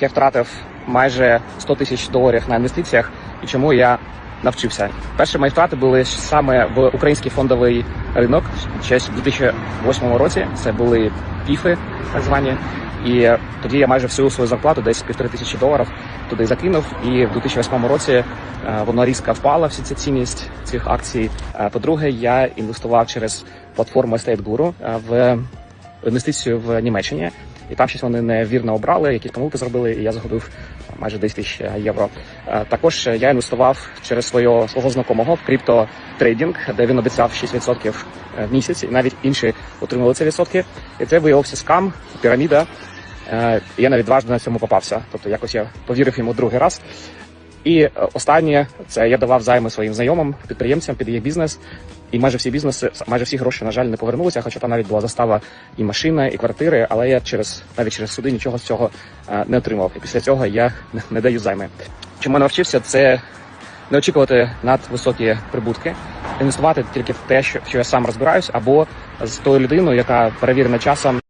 Я втратив майже 100 тисяч доларів на інвестиціях, і чому я навчився. Перші мої втрати були саме в український фондовий ринок ще в 2008 році. Це були піфи, так звані. І тоді я майже всю свою зарплату, десь півтори тисячі доларів, туди закинув. І в 2008 році е, воно різко впала, всі ця цінність цих акцій. Е, По-друге, я інвестував через платформу Estate Guru е, в інвестицію в Німеччині. І там щось вони невірно обрали, якісь помилки зробили, і я загубив майже 10 тисяч євро. Е, Також я інвестував через свого свого знайомого в криптотрейдинг, де він обіцяв 6% в місяць, і навіть інші отримали ці відсотки. І це виявився скам, піраміда. Е, Я навіть дважди на цьому попався. Тобто якось я повірив йому другий раз. І е, останнє це я давав займи своїм знайомим, підприємцям під їх бізнес. І майже всі бізнеси, майже всі гроші, на жаль, не повернулися. Хоча там навіть була застава і машина, і квартири. Але я через навіть через суди нічого з цього е, не отримав. І після цього я не- даю займи. Чому я навчився, це не очікувати надвисокі прибутки, інвестувати тільки в те, що я сам розбираюсь, або з тою людиною, яка перевірена часом